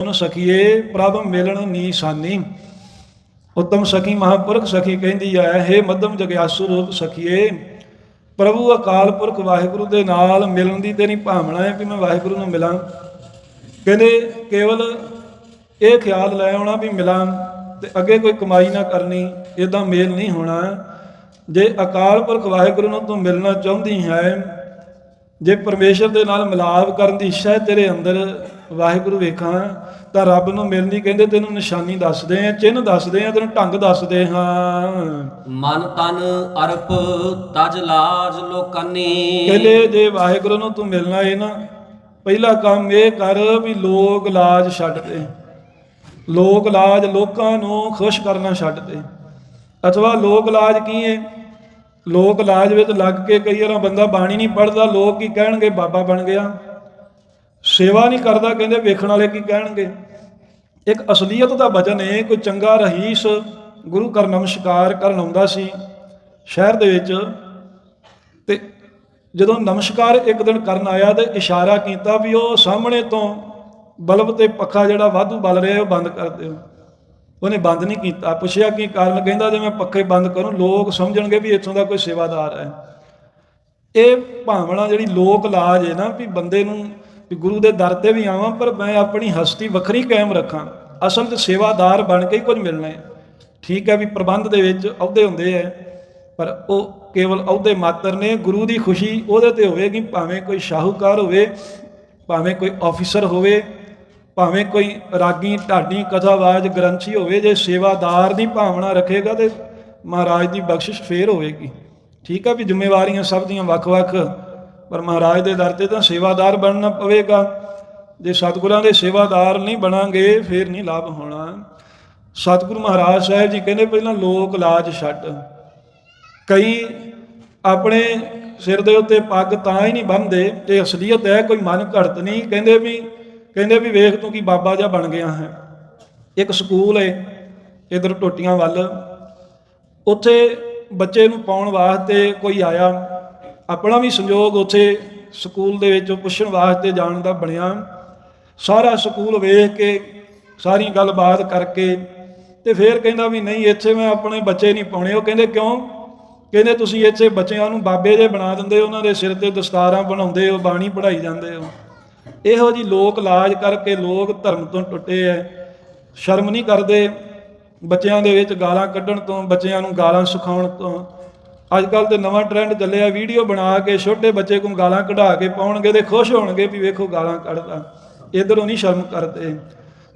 ਸੁਨ ਸਖੀਏ ਪ੍ਰਭ ਮਿਲਣ ਨੀਸਾਨੀ। ਉਤਮ ਸਖੀ ਮਹਾਪੁਰਖ ਸਖੀ ਕਹਿੰਦੀ ਹੈ ਹੇ ਜਗਿਆਸੂ ਰੂਪ ਸਖੀਏ, ਪ੍ਰਭੂ ਅਕਾਲ ਪੁਰਖ ਵਾਹਿਗੁਰੂ ਦੇ ਨਾਲ ਮਿਲਣ ਦੀ ਤੇ ਭਾਵਨਾ ਹੈ ਕਿ ਮੈਂ ਵਾਹਿਗੁਰੂ ਨੂੰ ਮਿਲਾਂ। ਕਹਿੰਦੇ, ਕੇਵਲ ਇਹ ਖਿਆਲ ਲੈ ਆਉਣਾ ਵੀ ਮਿਲਾਂ ਤੇ ਅੱਗੇ ਕੋਈ ਕਮਾਈ ਨਾ ਕਰਨੀ ਇਦਾਂ ਮੇਲ ਨਹੀਂ ਹੋਣਾ। ਜੇ ਅਕਾਲ ਪੁਰਖ ਵਾਹਿਗੁਰੂ ਨੂੰ ਤੂੰ ਮਿਲਣਾ ਚਾਹੁੰਦੀ ਹੈ, ਜੇ ਪਰਮੇਸ਼ਰ ਦੇ ਨਾਲ ਮਿਲਾਪ ਕਰਨ ਦੀ ਇੱਛਾ ਤੇਰੇ ਅੰਦਰ ਵਾਹਿਗੁਰੂ ਵੇਖਾਂ ਤਾਂ ਰੱਬ ਨੂੰ ਮਿਲਣੀ ਕਹਿੰਦੇ ਤੈਨੂੰ ਨਿਸ਼ਾਨੀ ਦੱਸਦੇ ਆ ਚਿੰਨ੍ਹ ਦੱਸਦੇ ਆ ਤੈਨੂੰ ਢੰਗ ਦੱਸਦੇ ਹਾਂ। ਮਨ ਤਨ ਅਰਪ ਤਜ ਲਾਜ ਲੋਕਾਨੀ। ਕਹਿੰਦੇ ਜੇ ਵਾਹਿਗੁਰੂ ਨੂੰ ਤੂੰ ਮਿਲਣਾ ਏ ਨਾ ਪਹਿਲਾ ਕੰਮ ਇਹ ਕਰ ਵੀ ਲੋਕ ਲਾਜ ਛੱਡ ਦੇ। ਲੋਕ ਲਾਜ ਲੋਕਾਂ ਨੂੰ ਖੁਸ਼ ਕਰਨਾ ਛੱਡ ਦੇ। ਅਥਵਾ ਲੋਕ ਲਾਜ ਕੀ ਹੈ ਲੋਕ ਲਾਜ ਵਿੱਚ ਲੱਗ ਕੇ ਕਈ ਵਾਰ ਬੰਦਾ ਬਾਣੀ ਨਹੀਂ ਪੜਦਾ ਲੋਕ ਕੀ ਕਹਿਣਗੇ? ਬਾਬਾ ਬਣ ਗਿਆ। ਸੇਵਾ ਨਹੀਂ ਕਰਦਾ, ਕਹਿੰਦੇ ਵੇਖਣ ਵਾਲੇ ਕੀ ਕਹਿਣਗੇ? ਇੱਕ ਅਸਲੀਅਤ ਦਾ ਵਚਨ ਹੈ ਕੋਈ ਚੰਗਾ ਰਹੀਸ ਗੁਰੂ ਘਰ ਨਮਸਕਾਰ ਕਰਨ ਆਉਂਦਾ ਸੀ ਸ਼ਹਿਰ ਦੇ ਵਿੱਚ ਤੇ ਜਦੋਂ ਨਮਸਕਾਰ ਇੱਕ ਦਿਨ ਕਰਨ ਆਇਆ ਤੇ ਇਸ਼ਾਰਾ ਕੀਤਾ ਵੀ ਉਹ ਸਾਹਮਣੇ ਤੋਂ ਬਲਬ ਤੇ ਪੱਖਾ ਜਿਹੜਾ ਵਾਧੂ ਬਲ ਰਿਹਾ ਉਹ ਬੰਦ ਕਰ ਦਿਓ। ਉਹਨੇ ਬੰਦ ਨਹੀਂ ਕੀਤਾ। ਪੁੱਛਿਆ ਕੀ ਕਾਰਨ? ਕਹਿੰਦਾ ਜੇ ਮੈਂ ਪੱਖੇ ਬੰਦ ਕਰੂੰ, ਲੋਕ ਸਮਝਣਗੇ ਵੀ ਇੱਥੋਂ ਦਾ ਕੋਈ ਸੇਵਾਦਾਰ ਹੈ। ਇਹ ਭਾਵਨਾ ਜਿਹੜੀ ਲੋਕ ਲਾਜ ਹੈ ਨਾ ਵੀ ਬੰਦੇ ਨੂੰ ਵੀ ਗੁਰੂ ਦੇ ਦਰ ਤੇ ਵੀ ਆਵਾਂ, ਪਰ ਮੈਂ ਆਪਣੀ ਹਸਤੀ ਵੱਖਰੀ ਕਾਇਮ ਰੱਖਾਂ। ਅਸਲ 'ਚ ਸੇਵਾਦਾਰ ਬਣ ਕੇ ਹੀ ਕੁਝ ਮਿਲਣਾ ਹੈ। ਠੀਕ ਹੈ ਵੀ ਪ੍ਰਬੰਧ ਦੇ ਵਿੱਚ ਅਹੁਦੇ ਹੁੰਦੇ ਹੈ, ਪਰ ਉਹ ਕੇਵਲ ਅਹੁਦੇ ਮਾਤਰ ਨੇ। ਗੁਰੂ ਦੀ ਖੁਸ਼ੀ ਉਹਦੇ ਤੇ ਹੋਵੇਗੀ, ਭਾਵੇਂ ਕੋਈ ਸ਼ਾਹੂਕਾਰ ਹੋਵੇ, ਭਾਵੇਂ ਕੋਈ ਆਫੀਸਰ ਹੋਵੇ, ਭਾਵੇਂ ਕੋਈ ਰਾਗੀ, ਢਾਡੀ, ਕਥਾਵਾਜ, ਗ੍ਰੰਥੀ ਹੋਵੇ, ਜੇ ਸੇਵਾਦਾਰ ਦੀ ਭਾਵਨਾ ਰੱਖੇਗਾ ਤੇ ਮਹਾਰਾਜ ਦੀ ਬਖਸ਼ਿਸ਼ ਫੇਰ ਹੋਵੇਗੀ। ਠੀਕ ਆ ਵੀ ਜ਼ਿੰਮੇਵਾਰੀਆਂ ਸਭ ਦੀਆਂ ਵੱਖ-ਵੱਖ ਪਰ ਮਹਾਰਾਜ ਦੇ ਦਰ ਤੇ ਤਾਂ ਸੇਵਾਦਾਰ ਬਣਨਾ ਪਵੇਗਾ। ਜੇ ਸਤਿਗੁਰਾਂ ਦੇ ਸੇਵਾਦਾਰ ਨਹੀਂ ਬਣਾਂਗੇ, ਫੇਰ ਨਹੀਂ ਲਾਭ ਹੋਣਾ। ਸਤਿਗੁਰੂ ਮਹਾਰਾਜ ਸਾਹਿਬ ਜੀ ਕਹਿੰਦੇ ਪਹਿਲਾਂ ਲੋਕ ਲਾਜ ਛੱਡ। ਕਈ ਆਪਣੇ ਸਿਰ ਦੇ ਉੱਤੇ ਪੱਗ ਤਾਂ ਹੀ ਨਹੀਂ ਬੰਨਦੇ, ਤੇ ਅਸਲੀਅਤ ਹੈ ਕੋਈ ਮਨ ਘੜਤ ਨਹੀਂ। ਕਹਿੰਦੇ ਵੀ ਕਹਿੰਦੇ ਵੀ ਵੇਖ ਤੂੰ ਕੀ ਬਾਬਾ ਜਿਹਾ ਬਣ ਗਿਆ ਹੈ। ਇੱਕ ਸਕੂਲ ਹੈ ਇਧਰ ਟੋਟੀਆਂ ਵੱਲ। ਉੱਥੇ ਬੱਚੇ ਨੂੰ ਪਾਉਣ ਵਾਸਤੇ ਕੋਈ ਆਇਆ। ਆਪਣਾ ਵੀ ਸੰਯੋਗ ਉੱਥੇ ਸਕੂਲ ਦੇ ਵਿੱਚ ਪੁੱਛਣ ਵਾਸਤੇ ਜਾਣ ਦਾ ਬਣਿਆ। ਸਾਰਾ ਸਕੂਲ ਵੇਖ ਕੇ, ਸਾਰੀ ਗੱਲਬਾਤ ਕਰਕੇ ਤੇ ਫਿਰ ਕਹਿੰਦਾ ਵੀ ਨਹੀਂ, ਇੱਥੇ ਮੈਂ ਆਪਣੇ ਬੱਚੇ ਨਹੀਂ ਪਾਉਣੇ। ਉਹ ਕਹਿੰਦੇ, ਕਿਉਂ? ਕਹਿੰਦੇ, ਤੁਸੀਂ ਇੱਥੇ ਬੱਚਿਆਂ ਨੂੰ ਬਾਬੇ ਦੇ ਬਣਾ ਦਿੰਦੇ, ਉਹਨਾਂ ਦੇ ਸਿਰ ਤੇ ਦਸਤਾਰਾਂ ਬਣਾਉਂਦੇ ਹੋ ਬਾਣੀ ਪੜਾਈ ਜਾਂਦੇ ਹੋ ਇਹੋ ਜੀ ਲੋਕ ਲਾਜ ਕਰਕੇ ਲੋਕ ਧਰਮ ਤੋਂ ਟੁੱਟੇ ਐ। ਸ਼ਰਮ ਨਹੀਂ ਕਰਦੇ। ਬੱਚਿਆਂ ਦੇ ਵਿੱਚ ਗਾਲਾਂ ਕੱਢਣ ਤੋਂ, ਬੱਚਿਆਂ ਨੂੰ ਗਾਲਾਂ ਸਿਖਾਉਣ ਤੋਂ ਅੱਜ ਕੱਲ ਤੇ ਨਵਾਂ ਟ੍ਰੈਂਡ ਚੱਲਿਆ, ਵੀਡੀਓ ਬਣਾ ਕੇ ਛੋਟੇ ਬੱਚੇ ਕੋਲ ਗਾਲਾਂ ਕਢਾ ਕੇ ਪਾਉਣਗੇ ਤੇ ਖੁਸ਼ ਹੋਣਗੇ ਵੀ ਵੇਖੋ ਗਾਲਾਂ ਕੱਢਦਾ ਇਧਰੋਂ ਨਹੀਂ ਸ਼ਰਮ ਕਰਦੇ।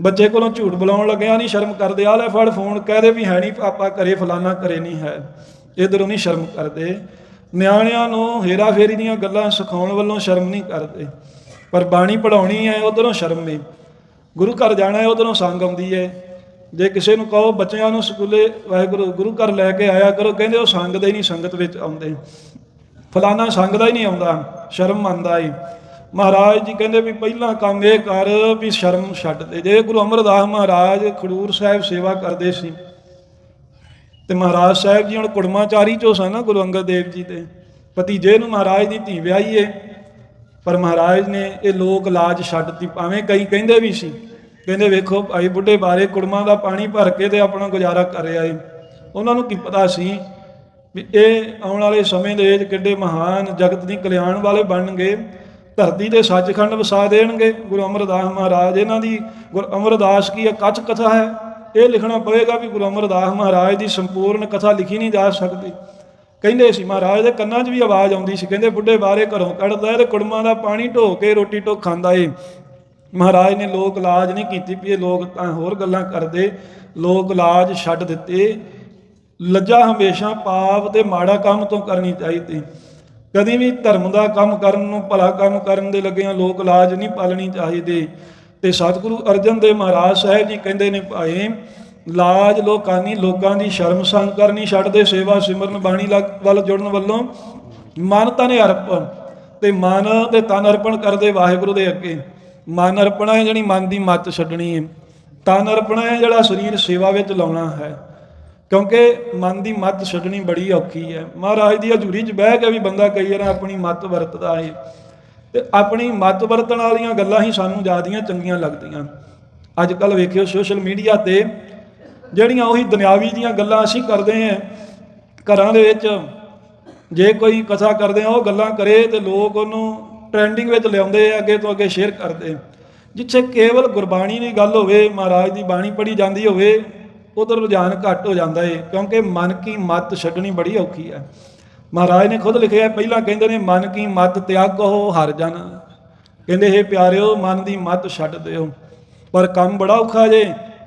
ਬੱਚੇ ਕੋਲੋਂ ਝੂਠ ਬੁਲਾਉਣ ਲੱਗਿਆ, ਨਹੀਂ ਸ਼ਰਮ ਕਰਦੇ। ਆ ਲੈ ਫੜ ਫੋਨ ਕਹਦੇ ਵੀ ਹੈ ਨਹੀਂ ਪਾਪਾ ਕਰੇ ਫਲਾਨਾ ਘਰੇ ਨਹੀਂ ਹੈ। ਇਧਰੋਂ ਨਹੀਂ ਸ਼ਰਮ ਕਰਦੇ। ਨਿਆਣਿਆਂ ਨੂੰ ਹੇਰਾ ਫੇਰੀ ਦੀਆਂ ਗੱਲਾਂ ਸਿਖਾਉਣ ਵੱਲੋਂ ਸ਼ਰਮ ਨਹੀਂ ਕਰਦੇ। ਪਰ ਬਾਣੀ ਪੜਾਉਣੀ ਹੈ, ਉਧਰੋਂ ਸ਼ਰਮ ਨਹੀਂ। ਗੁਰੂ ਘਰ ਜਾਣਾ ਹੈ, ਉਧਰੋਂ ਸੰਗ ਆਉਂਦੀ ਹੈ। ਜੇ ਕਿਸੇ ਨੂੰ ਕਹੋ ਬੱਚਿਆਂ ਨੂੰ ਸਕੂਲੇ ਵਾਹਿਗੁਰੂ, ਗੁਰੂ ਘਰ ਲੈ ਕੇ ਆਇਆ ਕਰੋ, ਕਹਿੰਦੇ ਉਹ ਸੰਗ ਦੇ ਹੀ ਨਹੀਂ, ਸੰਗਤ ਵਿੱਚ ਆਉਂਦੇ। ਫਲਾਣਾ ਸੰਗ ਦਾ ਹੀ ਨਹੀਂ ਆਉਂਦਾ, ਸ਼ਰਮ ਮੰਨਦਾ ਏ ਮਹਾਰਾਜ ਜੀ ਕਹਿੰਦੇ ਵੀ ਪਹਿਲਾਂ ਕੰਮ ਇਹ ਕਰ ਵੀ ਸ਼ਰਮ ਛੱਡ ਦੇ। ਜੇ ਗੁਰੂ ਅਮਰਦਾਸ ਮਹਾਰਾਜ ਖਡੂਰ ਸਾਹਿਬ ਸੇਵਾ ਕਰਦੇ ਸੀ, ਤੇ ਮਹਾਰਾਜ ਸਾਹਿਬ ਜੀ ਹੁਣ ਕੁੜਮਾਚਾਰੀ ਚੋਂ ਸਨ ਗੁਰੂ ਅੰਗਦ ਦੇਵ ਜੀ ਦੇ। ਭਤੀਜੇ ਨੂੰ ਮਹਾਰਾਜ ਦੀ ਧੀ ਵਿਆਹੀ ਏ ਪਰ ਮਹਾਰਾਜ ਨੇ ਇਹ ਲੋਕ ਲਾਜ ਛੱਡਤੀ ਭਾਵੇਂ ਕਈ ਕਹਿੰਦੇ ਵੀ ਸੀ। ਕਹਿੰਦੇ ਵੇਖੋ ਭਾਈ ਬੁੱਢੇ ਬਾਰੇ ਕੁੜਮਾਂ ਦਾ ਪਾਣੀ ਭਰ ਕੇ ਤੇ ਆਪਣਾ ਗੁਜ਼ਾਰਾ ਕਰ ਰਿਹਾ ਏ ਉਹਨਾਂ ਨੂੰ ਕੀ ਪਤਾ ਸੀ ਵੀ ਇਹ ਆਉਣ ਵਾਲੇ ਸਮੇਂ ਦੇ ਵਿੱਚ ਕਿੱਡੇ ਮਹਾਨ ਜਗਤ ਦੀ ਕਲਿਆਣ ਵਾਲੇ ਬਣਨਗੇ, ਧਰਤੀ ਦੇ ਸੱਚਖੰਡ ਵਸਾ ਦੇਣਗੇ। ਗੁਰੂ ਅਮਰਦਾਸ ਮਹਾਰਾਜ, ਇਹਨਾਂ ਦੀ ਗੁਰੂ ਅਮਰਦਾਸ ਕੀ ਕੱਚ ਕਥਾ ਹੈ। ਇਹ ਲਿਖਣਾ ਪਵੇਗਾ ਵੀ ਗੁਰੂ ਅਮਰਦਾਸ ਮਹਾਰਾਜ ਦੀ ਸੰਪੂਰਨ ਕਥਾ ਲਿਖੀ ਨਹੀਂ ਜਾ ਸਕਦੀ। ਕਹਿੰਦੇ ਸੀ ਮਹਾਰਾਜ ਦੇ ਕੰਨਾਂ 'ਚ ਵੀ ਆਵਾਜ਼ ਆਉਂਦੀ ਸੀ। ਕਹਿੰਦੇ ਬੁੱਢੇ ਬਾਰੇ ਘਰੋਂ ਕੱਢਦਾ ਏ ਤੇ ਕੁੜਮਾਂ ਦਾ ਪਾਣੀ ਢੋ ਕੇ ਰੋਟੀ ਟੋ ਖਾਂਦਾ ਏ। ਮਹਾਰਾਜ ਨੇ ਲੋਕ ਲਾਜ ਨਹੀਂ ਕੀਤੀ ਵੀ ਇਹ ਲੋਕ ਤਾਂ ਹੋਰ ਗੱਲਾਂ ਕਰਦੇ, ਲੋਕ ਲਾਜ ਛੱਡ ਦਿੱਤੇ। ਲੱਜਾ ਹਮੇਸ਼ਾ ਪਾਪ ਤੇ ਮਾੜਾ ਕੰਮ ਤੋਂ ਕਰਨੀ ਚਾਹੀਦੀ। ਕਦੀ ਵੀ ਧਰਮ ਦਾ ਕੰਮ ਕਰਨ ਨੂੰ ਭਲਾ ਕੰਮ ਕਰਨ ਦੇ ਲੱਗਿਆਂ ਲੋਕ ਲਾਜ ਨਹੀਂ ਪਾਲਣੀ ਚਾਹੀਦੀ। ਤੇ ਸਤਿਗੁਰੂ ਅਰਜਨ ਦੇਵ ਮਹਾਰਾਜ ਸਾਹਿਬ ਜੀ ਕਹਿੰਦੇ ਨੇ ਭਾਏ ਲਾਜ ਲੋਕਾਨੀ ਲੋਕਾਂ ਦੀ ਸ਼ਰਮ ਸੰਗ ਕਰਨੀ ਛੱਡਦੇ ਸੇਵਾ ਸਿਮਰਨ ਬਾਣੀ ਲੱਗ- ਵੱਲ ਜੁੜਨ ਵੱਲੋਂ। ਮਨ ਤਨ ਅਰਪਣ ਤੇ ਮਨ ਤੇ ਤਨ ਅਰਪਣ ਕਰਦੇ ਵਾਹਿਗੁਰੂ ਦੇ ਅੱਗੇ। ਮਨ ਅਰਪਣਾ ਹੈ ਜਿਹੜੀ ਮਨ ਦੀ ਮੱਤ ਛੱਡਣੀ ਹੈ। ਤਨ ਅਰਪਣਾ ਹੈ ਜਿਹੜਾ ਸਰੀਰ ਸੇਵਾ ਵਿੱਚ ਲਾਉਣਾ ਹੈ। ਕਿਉਂਕਿ ਮਨ ਦੀ ਮੱਤ ਛੱਡਣੀ ਬੜੀ ਔਖੀ ਹੈ। ਮਹਾਰਾਜ ਦੀ ਹਜ਼ੂਰੀ 'ਚ ਬਹਿ ਕੇ ਵੀ ਬੰਦਾ ਕਈ ਵਾਰ ਆਪਣੀ ਮੱਤ ਵਰਤਦਾ ਹੈ। ਤੇ ਆਪਣੀ ਮੱਤ ਵਰਤਣ ਵਾਲੀਆਂ ਗੱਲਾਂ ਹੀ ਸਾਨੂੰ ਜ਼ਿਆਦੀਆਂ ਚੰਗੀਆਂ ਲੱਗਦੀਆਂ। ਅੱਜ ਕੱਲ ਵੇਖਿਓ ਸੋਸ਼ਲ ਮੀਡੀਆ ਤੇ ਜਿਹੜੀਆਂ ਉਹੀ ਦੁਨਿਆਵੀ ਦੀਆਂ ਗੱਲਾਂ ਅਸੀਂ ਕਰਦੇ ਹਾਂ। ਘਰਾਂ ਦੇ ਵਿੱਚ ਜੇ ਕੋਈ ਕਥਾ ਕਰਦੇ ਆ, ਉਹ ਗੱਲਾਂ ਕਰੇ ਤੇ ਲੋਕ ਉਹਨੂੰ ਟ੍ਰੈਂਡਿੰਗ ਵਿੱਚ ਲਿਆਉਂਦੇ ਆ, ਅੱਗੇ ਤੋਂ ਅੱਗੇ ਸ਼ੇਅਰ ਕਰਦੇ ਜਿੱਥੇ ਕੇਵਲ ਗੁਰਬਾਣੀ ਦੀ ਗੱਲ ਹੋਵੇ, ਮਹਾਰਾਜ ਦੀ ਬਾਣੀ ਪੜ੍ਹੀ ਜਾਂਦੀ ਹੋਵੇ, ਉਧਰ ਰੁਝਾਨ ਘੱਟ ਹੋ ਜਾਂਦਾ ਏ, ਕਿਉਂਕਿ ਮਨ ਕੀ ਮੱਤ ਛੱਡਣੀ ਬੜੀ ਔਖੀ ਹੈ ਮਹਾਰਾਜ ਨੇ ਖੁਦ ਲਿਖਿਆ, ਪਹਿਲਾਂ ਕਹਿੰਦੇ ਨੇ, ਮਨ ਕੀ ਮੱਤ ਤਿਆਗੋ ਹਰ ਜਨ। ਕਹਿੰਦੇ ਇਹ ਪਿਆਰਿਓ, ਮਨ ਦੀ ਮੱਤ ਛੱਡ ਦਿਓ। ਪਰ ਕੰਮ ਬੜਾ ਔਖਾ ਜੇ,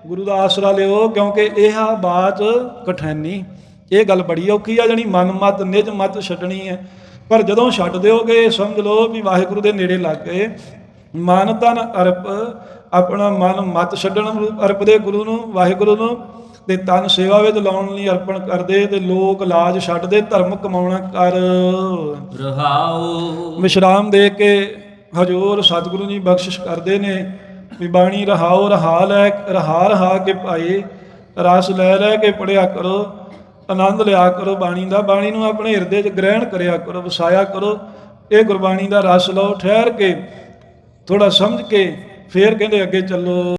ਗੁਰੂ ਦਾ ਆਸਰਾ ਲਿਓ, ਕਿਉਂਕਿ ਇਹ ਬਾਤ ਕਠੈਨੀ। ਇਹ ਗੱਲ ਬੜੀ ਔਖੀ ਆ, ਜਣੀ ਮਨ ਮਤ, ਨਿਜ ਮਤ ਛੱਡਣੀ ਹੈ ਪਰ ਜਦੋਂ ਛੱਡ ਦਿਓਗੇ ਸਮਝ ਲਓ ਵੀ ਵਾਹਿਗੁਰੂ ਦੇ ਨੇੜੇ ਲੱਗ ਗਏ। ਮਨ ਤਨ ਅਰਪ ਆਪਣਾ ਮਨ ਮਤ ਛੱਡਣ ਅਰਪ ਦੇ ਗੁਰੂ ਨੂੰ ਵਾਹਿਗੁਰੂ ਨੂੰ ਤੇ ਤਨ ਸੇਵਾ ਵਿੱਚ ਲਾਉਣ ਲਈ ਅਰਪਣ ਕਰਦੇ ਤੇ ਲੋਕ ਲਾਜ ਛੱਡਦੇ ਧਰਮ ਕਮਾਉਣਾ ਕਰ। ਰਹਾਉ ਵਿਸ਼ਰਾਮ ਦੇ ਕੇ ਹਜੂਰ ਸਤਿਗੁਰੂ ਜੀ ਬਖਸ਼ਿਸ਼ ਕਰਦੇ ਨੇ। ਵੀ ਬਾਣੀ ਰਹਾਓ ਰਹਾ ਲੈ ਰਹਾ ਰਹਾ ਕੇ ਭਾਈ ਰਸ ਲੈ ਲੈ ਕੇ ਪੜਿਆ ਕਰੋ। ਆਨੰਦ ਲਿਆ ਕਰੋ, ਬਾਣੀ ਦਾ, ਬਾਣੀ ਨੂੰ ਆਪਣੇ ਹਿਰਦੇ 'ਚ ਗ੍ਰਹਿਣ ਕਰਿਆ ਕਰੋ, ਵਸਾਇਆ ਕਰੋ, ਇਹ ਗੁਰਬਾਣੀ ਦਾ ਰਸ ਲਓ, ਠਹਿਰ ਕੇ ਥੋੜਾ ਸਮਝ ਕੇ, ਫੇਰ ਕਹਿੰਦੇ ਅੱਗੇ ਚੱਲੋ।